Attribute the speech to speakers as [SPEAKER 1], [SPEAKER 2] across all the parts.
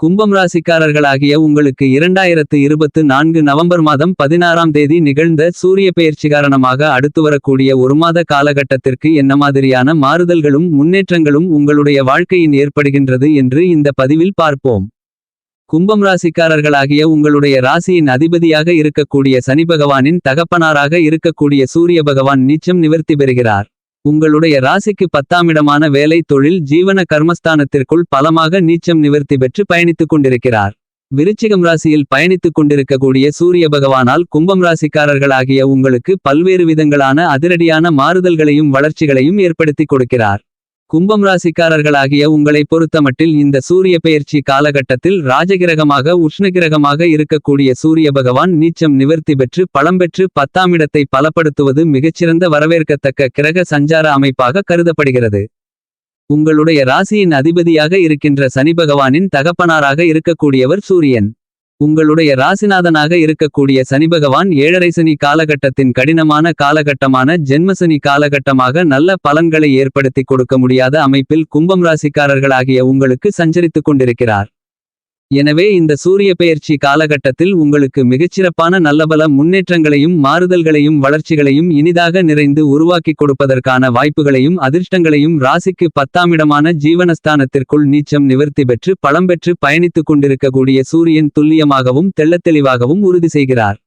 [SPEAKER 1] கும்பம் ராசிக்காரர்களாகிய உங்களுக்கு இரண்டாயிரத்து இருபத்து நான்கு நவம்பர் மாதம் பதினாறாம் தேதி நிகழ்ந்த சூரிய பெயர்ச்சி காரணமாக அடுத்து வரக்கூடிய ஒரு மாத காலகட்டத்திற்கு என்ன மாதிரியான மாறுதல்களும் முன்னேற்றங்களும் உங்களுடைய வாழ்க்கையின் ஏற்படுகின்றது என்று இந்த பதிவில் பார்ப்போம். கும்பம் ராசிக்காரர்களாகிய உங்களுடைய ராசியின் அதிபதியாக இருக்கக்கூடிய சனி பகவானின் தகப்பனாராக இருக்கக்கூடிய சூரிய பகவான் நீச்சம் நிவர்த்தி பெறுகிறார். உங்களுடைய ராசிக்கு பத்தாமிடமான வேலை தொழில் ஜீவன கர்மஸ்தானத்திற்குள் பலமாக நீச்சம் நிவர்த்தி பெற்று பயணித்துக் கொண்டிருக்கிறார். விருச்சிகம் ராசியில் பயணித்துக் கொண்டிருக்கக்கூடிய சூரிய பகவானால் கும்பம் ராசிக்காரர்களாகிய உங்களுக்கு பல்வேறு விதங்களான அதிரடியான மாறுதல்களையும் வளர்ச்சிகளையும் ஏற்படுத்திக் கொடுக்கிறார். கும்பம் ராசிக்காரர்களாகிய உங்களை பொறுத்தமட்டில் இந்த சூரிய பெயர்ச்சி காலகட்டத்தில் ராஜகிரகமாக உஷ்ணகிரகமாக இருக்கக்கூடிய சூரிய பகவான் நீச்சம் நிவர்த்தி பெற்று பலம் பெற்று பத்தாமிடத்தை பலப்படுத்துவது மிகச்சிறந்த வரவேற்கத்தக்க கிரக சஞ்சார அமைப்பாக கருதப்படுகிறது. உங்களுடைய ராசியின் அதிபதியாக இருக்கின்ற சனி பகவானின் தகப்பனாராக இருக்கக்கூடியவர் சூரியன். உங்களுடைய ராசிநாதனாக இருக்கக்கூடிய சனி பகவான் ஏழரை சனி காலகட்டத்தின் கடினமான காலகட்டமான ஜென்மசனி காலகட்டமாக நல்ல பலன்களை ஏற்படுத்தி கொடுக்க முடியாத அமைப்பில் கும்பம் ராசிக்காரர்களாகிய உங்களுக்கு சஞ்சரித்துக் கொண்டிருக்கிறார். எனவே இந்த சூரிய பெயர்ச்சி காலகட்டத்தில் உங்களுக்கு மிகச்சிறப்பான நல்லபல முன்னேற்றங்களையும் மாறுதல்களையும் வளர்ச்சிகளையும் இனிதாக நிறைந்து உருவாக்கிக் கொடுப்பதற்கான வாய்ப்புகளையும் அதிர்ஷ்டங்களையும் ராசிக்கு பத்தாமிடமான ஜீவனஸ்தானத்திற்குள் நீச்சம் நிவர்த்தி பெற்று பலம் பெற்று பயணித்துக் கொண்டிருக்கக்கூடிய சூரியன் துல்லியமாகவும் தெள்ளத்தெளிவாகவும் உறுதி செய்கிறார்.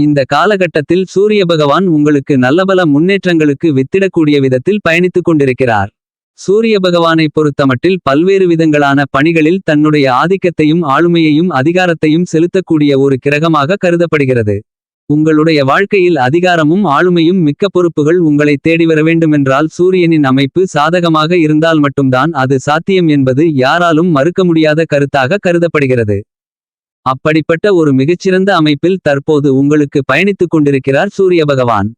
[SPEAKER 1] இந்த காலகட்டத்தில் சூரிய பகவான் உங்களுக்கு நல்லபல முன்னேற்றங்களுக்கு வித்திடக்கூடிய விதத்தில் பயணித்துக் கொண்டிருக்கிறார். சூரிய பகவானை பொறுத்தமட்டில் பல்வேறு விதங்களான பணிகளில் தன்னுடைய ஆதிக்கத்தையும் ஆளுமையையும் அதிகாரத்தையும் செலுத்தக்கூடிய ஒரு கிரகமாக கருதப்படுகிறது. உங்களுடைய வாழ்க்கையில் அதிகாரமும் ஆளுமையும் மிக்க பொறுப்புகள் உங்களை தேடி வர வேண்டுமென்றால் சூரியனின் அமைப்பு சாதகமாக இருந்தால் மட்டும்தான் அது சாத்தியம் என்பது யாராலும் மறுக்க முடியாத கருத்தாக கருதப்படுகிறது. அப்படிப்பட்ட ஒரு மிகச்சிறந்த அமைப்பில் தற்போது உங்களுக்கு பயணித்துக் கொண்டிருக்கிறார் சூரிய பகவான்.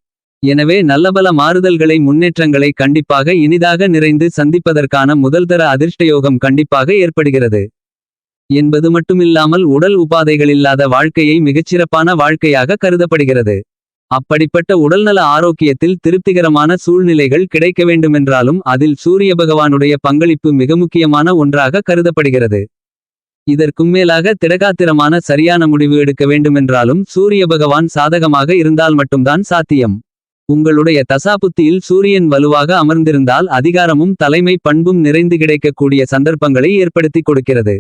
[SPEAKER 1] எனவே நல்லபல மாறுதல்களை முன்னேற்றங்களை கண்டிப்பாக இனிதாக நிறைந்து சந்திப்பதற்கான முதல்தர அதிர்ஷ்டயோகம் கண்டிப்பாக ஏற்படுகிறது. என்பது மட்டுமில்லாமல் உடல் உபாதைகளில்லாத வாழ்க்கையை மிகச்சிறப்பான வாழ்க்கையாக கருதப்படுகிறது. அப்படிப்பட்ட உடல்நல ஆரோக்கியத்தில் திருப்திகரமான சூழ்நிலைகள் கிடைக்க வேண்டுமென்றாலும் அதில் சூரிய பகவானுடைய பங்களிப்பு மிக முக்கியமான ஒன்றாக கருதப்படுகிறது. இதற்கும் மேலாக திடகாத்திரமான சரியான முடிவு எடுக்க வேண்டுமென்றாலும் சூரிய பகவான் சாதகமாக இருந்தால் மட்டும்தான் சாத்தியம். உங்களுடைய தசாபுத்தியில் சூரியன் வலுவாக அமர்ந்திருந்தால் அதிகாரமும் தலைமை பண்பும் நிறைந்து கிடைக்கக்கூடிய சந்தர்ப்பங்களை ஏற்படுத்தி கொடுக்கிறது.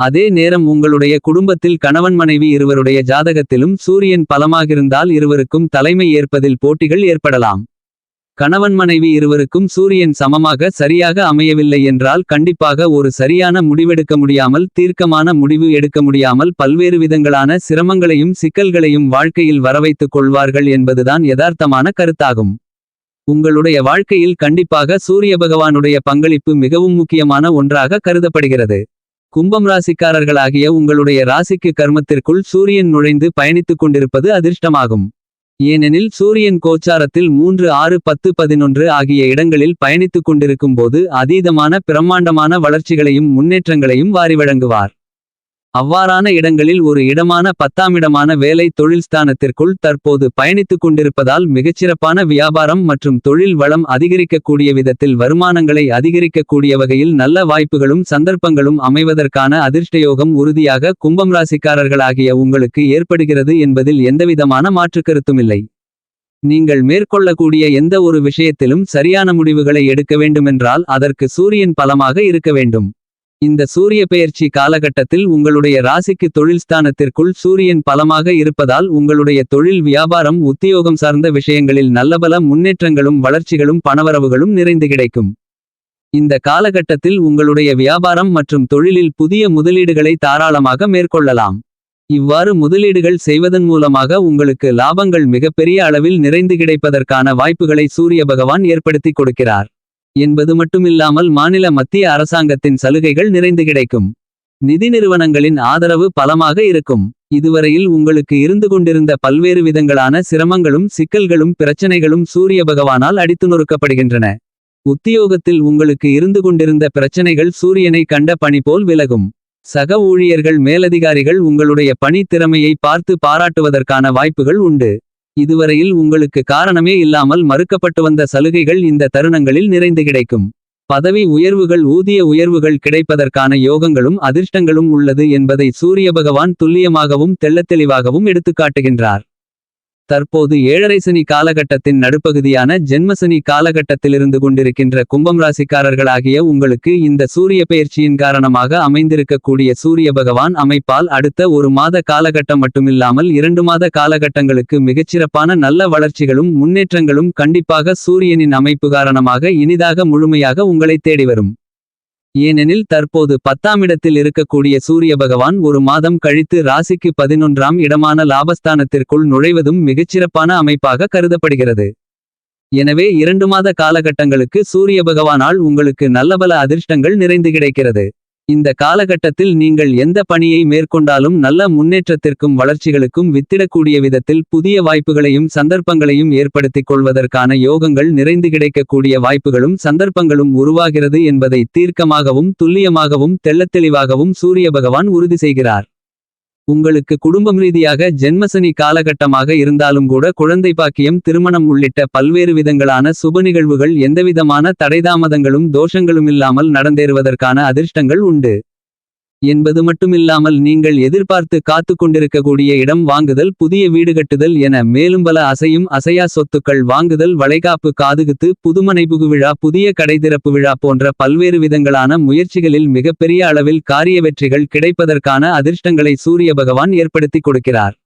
[SPEAKER 1] அதே நேரம் உங்களுடைய குடும்பத்தில் கணவன் மனைவி இருவருடைய ஜாதகத்திலும் சூரியன் பலமாகிருந்தால் இருவருக்கும் தலைமை ஏற்பதில் போட்டிகள் ஏற்படலாம். கணவன் மனைவி இருவருக்கும் சூரியன் சமமாக சரியாக அமையவில்லை என்றால் கண்டிப்பாக ஒரு சரியான முடிவெடுக்க முடியாமல் தீர்க்கமான முடிவு எடுக்க முடியாமல் பல்வேறு விதங்களான சிரமங்களையும் சிக்கல்களையும் வாழ்க்கையில் வரவைத்துக் கொள்வார்கள் என்பதுதான் யதார்த்தமான கருத்தாகும். உங்களுடைய வாழ்க்கையில் கண்டிப்பாக சூரிய பகவானுடைய பங்களிப்பு மிகவும் முக்கியமான ஒன்றாக கருதப்படுகிறது. கும்பம் ராசிக்காரர்களாகிய உங்களுடைய ராசிக்கு கர்மத்திற்குள் சூரியன் நுழைந்து பயணித்துக் கொண்டிருப்பது அதிர்ஷ்டமாகும். ஏனெனில் சூரியன் கோச்சாரத்தில் மூன்று ஆறு பத்து பதினொன்று ஆகிய இடங்களில் பயணித்துக் கொண்டிருக்கும் போது அதீதமான பிரம்மாண்டமான வளர்ச்சிகளையும் முன்னேற்றங்களையும் வாரி வழங்குவார் அவ்வாறான இடங்களில் ஒரு இடமான பத்தாமிடமான வேலை தொழில் ஸ்தானத்திற்குள் தற்போது பயணித்துக் கொண்டிருப்பதால் மிகச்சிறப்பான வியாபாரம் மற்றும் தொழில் வளம் அதிகரிக்கக்கூடிய விதத்தில் வருமானங்களை அதிகரிக்கக்கூடிய வகையில் நல்ல வாய்ப்புகளும் சந்தர்ப்பங்களும் அமைவதற்கான அதிர்ஷ்டயோகம் உறுதியாக கும்பம் ராசிக்காரர்களாகிய உங்களுக்கு ஏற்படுகிறது என்பதில் எந்தவிதமான மாற்றுக்கருத்துமில்லை நீங்கள் மேற்கொள்ளக்கூடிய எந்த ஒரு விஷயத்திலும் சரியான முடிவுகளை எடுக்க வேண்டுமென்றால் அதற்கு சூரியன் பலமாக இருக்க வேண்டும். இந்த சூரிய பெயர்ச்சி காலகட்டத்தில் உங்களுடைய ராசிக்கு தொழில் ஸ்தானத்திற்குள் சூரியன் பலமாக இருப்பதால் உங்களுடைய தொழில் வியாபாரம் உத்தியோகம் சார்ந்த விஷயங்களில் நல்லபல முன்னேற்றங்களும் வளர்ச்சிகளும் பணவரவுகளும் நிறைந்து கிடைக்கும். இந்த காலகட்டத்தில் உங்களுடைய வியாபாரம் மற்றும் தொழிலில் புதிய முதலீடுகளை தாராளமாக மேற்கொள்ளலாம். இவ்வாறு முதலீடுகள் செய்வதன் மூலமாக உங்களுக்கு லாபங்கள் மிகப்பெரிய அளவில் நிறைந்து கிடைப்பதற்கான வாய்ப்புகளை சூரிய பகவான் ஏற்படுத்தி கொடுக்கிறார். என்பது மட்டுமில்லாமல் மாநில மத்திய அரசாங்கத்தின் சலுகைகள் நிறைந்து கிடைக்கும். நிதி நிறுவனங்களின் ஆதரவு பலமாக இருக்கும். இதுவரையில் உங்களுக்கு இருந்து கொண்டிருந்த பல்வேறு விதங்களான சிரமங்களும் சிக்கல்களும் பிரச்சனைகளும் சூரிய பகவானால் அடித்து நொறுக்கப்படுகின்றன. உத்தியோகத்தில் உங்களுக்கு இருந்து கொண்டிருந்த பிரச்சனைகள் சூரியனை கண்ட பணி போல் விலகும். சக ஊழியர்கள் மேலதிகாரிகள் உங்களுடைய பணி திறமையை பார்த்து பாராட்டுவதற்கான வாய்ப்புகள் உண்டு. இதுவரையில் உங்களுக்கு காரணமே இல்லாமல் மறுக்கப்பட்டு வந்த சலுகைகள் இந்த தருணங்களில் நிறைந்து கிடைக்கும். பதவி உயர்வுகள் ஊதிய உயர்வுகள் கிடைப்பதற்கான யோகங்களும் அதிர்ஷ்டங்களும் உள்ளது என்பதை சூரிய பகவான் துல்லியமாகவும் தெள்ளத்தெளிவாகவும் எடுத்துக்காட்டுகின்றார். தற்போது ஏழரை சனி காலகட்டத்தின் நடுப்பகுதியான ஜென்மசனி காலகட்டத்திலிருந்து கொண்டிருக்கின்ற கும்பம் ராசிக்காரர்களாகிய உங்களுக்கு இந்த சூரிய பெயர்ச்சியின் காரணமாக அமைந்திருக்கக்கூடிய சூரிய பகவான் அமைப்பால் அடுத்த ஒரு மாத காலகட்டம் மட்டுமில்லாமல் இரண்டு மாத காலகட்டங்களுக்கு மிகச்சிறப்பான நல்ல வளர்ச்சிகளும் முன்னேற்றங்களும் கண்டிப்பாக சூரியனின் அமைப்பு காரணமாக இனிதாக முழுமையாக உங்களை தேடி வரும். ஏனெனில் தற்போது பத்தாம் இடத்தில் இருக்கக்கூடிய சூரிய பகவான் ஒரு மாதம் கழித்து ராசிக்கு பதினொன்றாம் இடமான லாபஸ்தானத்திற்குள் நுழைவதும் மிகச்சிறப்பான அமைப்பாக கருதப்படுகிறது. எனவே இரண்டு மாத காலகட்டங்களுக்கு சூரிய பகவானால் உங்களுக்கு நல்லபல அதிர்ஷ்டங்கள் நிறைந்து கிடைக்கிறது. இந்த காலகட்டத்தில் நீங்கள் எந்த பணியை மேற்கொண்டாலும் நல்ல முன்னேற்றத்திற்கும் வளர்ச்சிகளுக்கும் வித்திடக்கூடிய விதத்தில் புதிய வாய்ப்புகளையும் சந்தர்ப்பங்களையும் ஏற்படுத்திக் கொள்வதற்கான யோகங்கள் நிறைந்து கிடைக்கக்கூடிய வாய்ப்புகளும் சந்தர்ப்பங்களும் உருவாகிறது என்பதை தீர்க்கமாகவும் துல்லியமாகவும் தெள்ளத்தெளிவாகவும் சூரிய பகவான் உறுதி செய்கிறார். உங்களுக்கு குடும்பம் ரீதியாக ஜென்மசனி காலகட்டமாக இருந்தாலும் கூட குழந்தை பாக்கியம் திருமணம் உள்ளிட்ட பல்வேறு விதங்களான சுப நிகழ்வுகள் எந்தவிதமான தடைதாமதங்களும் தோஷங்களுமில்லாமல் நடந்தேறுவதற்கான அதிர்ஷ்டங்கள் உண்டு. என்பது மட்டுமில்லாமல் நீங்கள் எதிர்பார்த்து காத்து கொண்டிருக்கக்கூடிய இடம் வாங்குதல் புதிய வீடு கட்டுதல் என மேலும் பல அசையும் அசையா சொத்துக்கள் வாங்குதல் வளைகாப்பு காதுகுத்து புதுமனைபுகு விழா புதிய கடை திறப்பு விழா போன்ற பல்வேறு விதங்களான முயற்சிகளில் மிகப்பெரிய அளவில் காரிய வெற்றிகள் கிடைப்பதற்கான அதிர்ஷ்டங்களை சூரிய பகவான் ஏற்படுத்திக் கொடுக்கிறார்.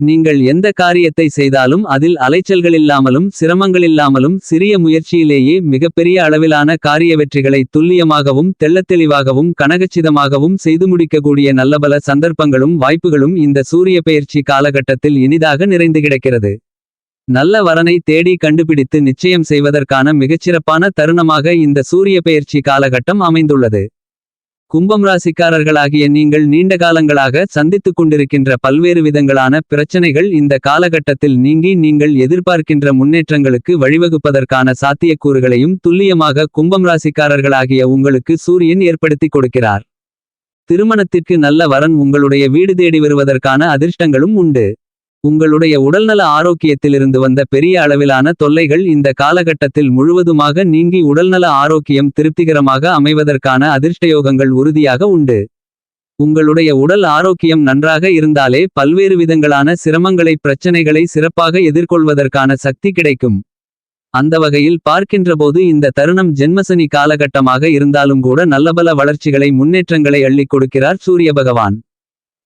[SPEAKER 1] நீங்கள் எந்த காரியத்தை செய்தாலும் அதில் அலைச்சல்களில்லாமலும் சிரமங்களில்லாமலும் சிறிய முயற்சியிலேயே மிகப்பெரிய அளவிலான காரிய வெற்றிகளை துல்லியமாகவும் தெள்ளத்தெளிவாகவும் கனகச்சிதமாகவும் செய்து முடிக்கக்கூடிய நல்லபல சந்தர்ப்பங்களும் வாய்ப்புகளும் இந்த சூரிய பெயர்ச்சி காலகட்டத்தில் இனிதாக நிறைந்து கிடக்கிறது. நல்ல வரனை தேடி கண்டுபிடித்து நிச்சயம் செய்வதற்கான மிகச்சிறப்பான தருணமாக இந்த சூரிய பெயர்ச்சி காலகட்டம் அமைந்துள்ளது. கும்பம் ராசிக்காரர்களாகிய நீங்கள் நீண்ட காலங்களாக சந்தித்துக் கொண்டிருக்கின்ற பல்வேறு விதங்களான பிரச்சனைகள் இந்த காலகட்டத்தில் நீங்கி நீங்கள் எதிர்பார்க்கின்ற முன்னேற்றங்களுக்கு வழிவகுப்பதற்கான சாத்தியக்கூறுகளையும் துல்லியமாக கும்பம் ராசிக்காரர்களாகிய உங்களுக்கு சூரியன் ஏற்படுத்திக் கொடுக்கிறார். திருமணத்திற்கு நல்ல வரன் உங்களுடைய வீடு தேடி வருவதற்கான அதிர்ஷ்டங்களும் உண்டு. உங்களுடைய உடல்நல ஆரோக்கியத்திலிருந்து வந்த பெரிய அளவிலான தொல்லைகள் இந்த காலகட்டத்தில் முழுவதுமாக நீங்கி உடல்நல ஆரோக்கியம் திருப்திகரமாக அமைவதற்கான அதிர்ஷ்டயோகங்கள் உறுதியாக உண்டு. உங்களுடைய உடல் ஆரோக்கியம் நன்றாக இருந்தாலே பல்வேறு விதங்களான சிரமங்களை பிரச்சனைகளை சிறப்பாக எதிர்கொள்வதற்கான சக்தி கிடைக்கும். அந்த வகையில் பார்க்கின்றபோது இந்த தருணம் ஜென்மசனி காலகட்டமாக இருந்தாலும் கூட நல்லபல வளர்ச்சிகளை முன்னேற்றங்களை அள்ளிக் கொடுக்கிறார் சூரிய பகவான்.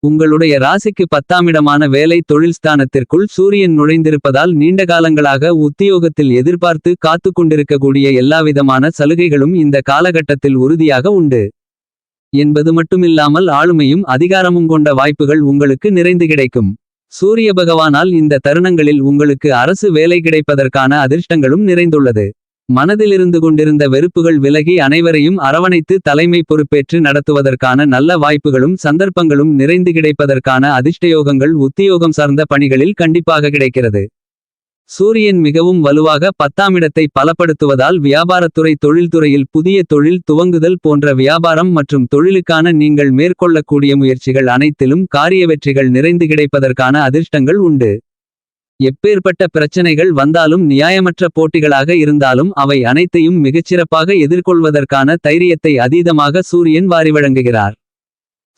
[SPEAKER 1] உங்களுடைய ராசிக்கு பத்தாமிடமான வேலை தொழில் ஸ்தானத்திற்குள் சூரியன் நுழைந்திருப்பதால் நீண்ட காலங்களாக உத்தியோகத்தில் எதிர்பார்த்து காத்து கொண்டிருக்கக்கூடிய எல்லாவிதமான சலுகைகளும் இந்த காலகட்டத்தில் உறுதியாக உண்டு. என்பது மட்டுமில்லாமல் ஆளுமையும் அதிகாரமும் கொண்ட வாய்ப்புகள் உங்களுக்கு நிறைந்து கிடைக்கும். சூரிய பகவானால் இந்த தருணங்களில் உங்களுக்கு அரசு வேலை கிடைப்பதற்கான அதிர்ஷ்டங்களும் நிறைந்துள்ளது. மனதிலிருந்து கொண்டிருந்த வெறுப்புகள் விலகி அனைவரையும் அரவணைத்து தலைமை பொறுப்பேற்று நடத்துவதற்கான நல்ல வாய்ப்புகளும் சந்தர்ப்பங்களும் நிறைந்து கிடைப்பதற்கான அதிர்ஷ்டயோகங்கள் உத்தியோகம் சார்ந்த பணிகளில் கண்டிப்பாக கிடைக்கிறது. சூரியன் மிகவும் வலுவாக பத்தாமிடத்தை பலப்படுத்துவதால் வியாபாரத்துறை தொழில்துறையில் புதிய தொழில் துவங்குதல் போன்ற வியாபாரம் மற்றும் தொழிலுக்கான நீங்கள் மேற்கொள்ளக்கூடிய முயற்சிகள் அனைத்திலும் காரிய வெற்றிகள் நிறைந்து கிடைப்பதற்கான அதிர்ஷ்டங்கள் உண்டு. எப்பேற்பட்ட பிரச்சனைகள் வந்தாலும் நியாயமற்ற போட்டிகளாக இருந்தாலும் அவை அனைத்தையும் மிகச்சிறப்பாக எதிர்கொள்வதற்கான தைரியத்தை அதீதமாக சூரியன் வாரி வழங்குகிறார்.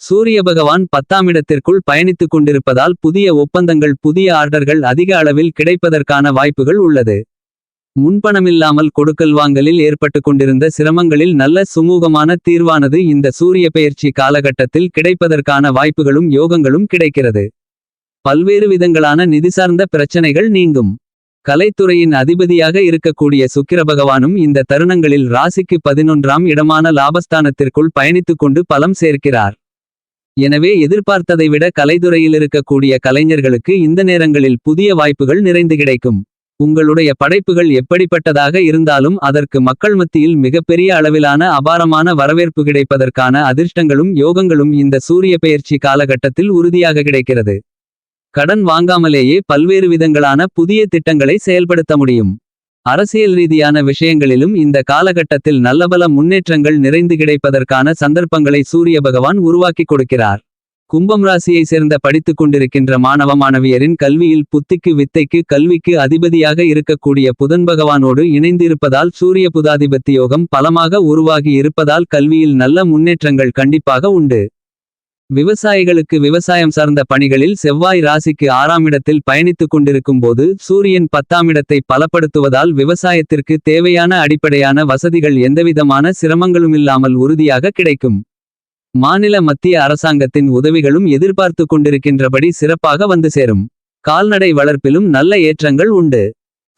[SPEAKER 1] சூரிய பகவான் பத்தாமிடத்திற்குள் பயணித்துக் கொண்டிருப்பதால் புதிய ஒப்பந்தங்கள் புதிய ஆர்டர்கள் அதிக அளவில் கிடைப்பதற்கான வாய்ப்புகள் உள்ளது. முன்பணமில்லாமல் கொடுக்கல் வாங்கலில் ஏற்பட்டு கொண்டிருந்த சிரமங்களில் நல்ல சுமூகமான தீர்வானது இந்த சூரிய பெயர்ச்சி காலகட்டத்தில் கிடைப்பதற்கான வாய்ப்புகளும் யோகங்களும் கிடைக்கிறது. பல்வேறு விதங்களான நிதி சார்ந்த பிரச்சனைகள் நீங்கும். கலைத்துறையின் அதிபதியாக இருக்கக்கூடிய சுக்கிர பகவானும் இந்த தருணங்களில் ராசிக்கு பதினொன்றாம் இடமான லாபஸ்தானத்திற்குள் பயணித்துக் கொண்டு பலம் சேர்க்கிறார். எனவே எதிர்பார்த்ததை விட கலைத்துறையில் இருக்கக்கூடிய கலைஞர்களுக்கு இந்த நேரங்களில் புதிய வாய்ப்புகள் நிறைந்து கிடைக்கும். உங்களுடைய படைப்புகள் எப்படிப்பட்டதாக இருந்தாலும் அதற்கு மக்கள் மத்தியில் மிகப்பெரிய அளவிலான அபாரமான வரவேற்பு கிடைப்பதற்கான அதிர்ஷ்டங்களும் யோகங்களும் இந்த சூரிய பெயர்ச்சி காலகட்டத்தில் உறுதியாக கிடைக்கிறது. கடன் வாங்காமலேயே பல்வேறு விதங்களான புதிய திட்டங்களை செயல்படுத்த முடியும். அரசியல் ரீதியான விஷயங்களிலும் இந்த காலகட்டத்தில் நல்லபல முன்னேற்றங்கள் நிறைந்து கிடைப்பதற்கான சந்தர்ப்பங்களை சூரிய பகவான் உருவாக்கிக் கொடுக்கிறார். கும்பம் ராசியை சேர்ந்த படித்துக் கொண்டிருக்கின்ற மாணவ மாணவியரின் கல்வியில் புத்திக்கு வித்தைக்கு கல்விக்கு அதிபதியாக இருக்கக்கூடிய புதன் பகவானோடு இணைந்திருப்பதால் சூரிய புதாதிபத்தி யோகம் பலமாக உருவாகி இருப்பதால் கல்வியில் நல்ல முன்னேற்றங்கள் கண்டிப்பாக உண்டு. விவசாயிகளுக்கு விவசாயம் சார்ந்த பணிகளில் செவ்வாய் ராசிக்கு ஆறாம் இடத்தில் பயணித்துக் கொண்டிருக்கும் போது சூரியன் பத்தாம் இடத்தை பலப்படுத்துவதால் விவசாயத்திற்கு தேவையான அடிப்படையான வசதிகள் எந்தவிதமான சிரமங்களுமில்லாமல் உறுதியாக கிடைக்கும். மாநில மத்திய அரசாங்கத்தின் உதவிகளும் எதிர்பார்த்து கொண்டிருக்கின்றபடி சிறப்பாக வந்து சேரும். கால்நடை வளர்ப்பிலும் நல்ல ஏற்றங்கள் உண்டு.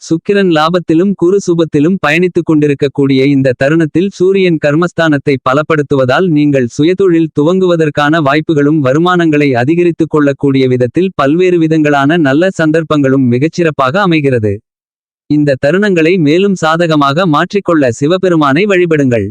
[SPEAKER 1] சுக்கிரன் லாபத்திலும் குரு சுபத்திலும் பயணித்துக் கொண்டிருக்கக்கூடிய இந்த தருணத்தில் சூரியன் கர்மஸ்தானத்தை பலப்படுத்துவதால் நீங்கள் சுயதொழில் துவங்குவதற்கான வாய்ப்புகளும் வருமானங்களை அதிகரித்துக் கொள்ளக்கூடிய விதத்தில் பல்வேறு விதங்களான நல்ல சந்தர்ப்பங்களும் மிகச்சிறப்பாக அமைகிறது. இந்த தருணங்களை மேலும் சாதகமாக மாற்றிக்கொள்ள சிவபெருமானை வழிபடுங்கள்.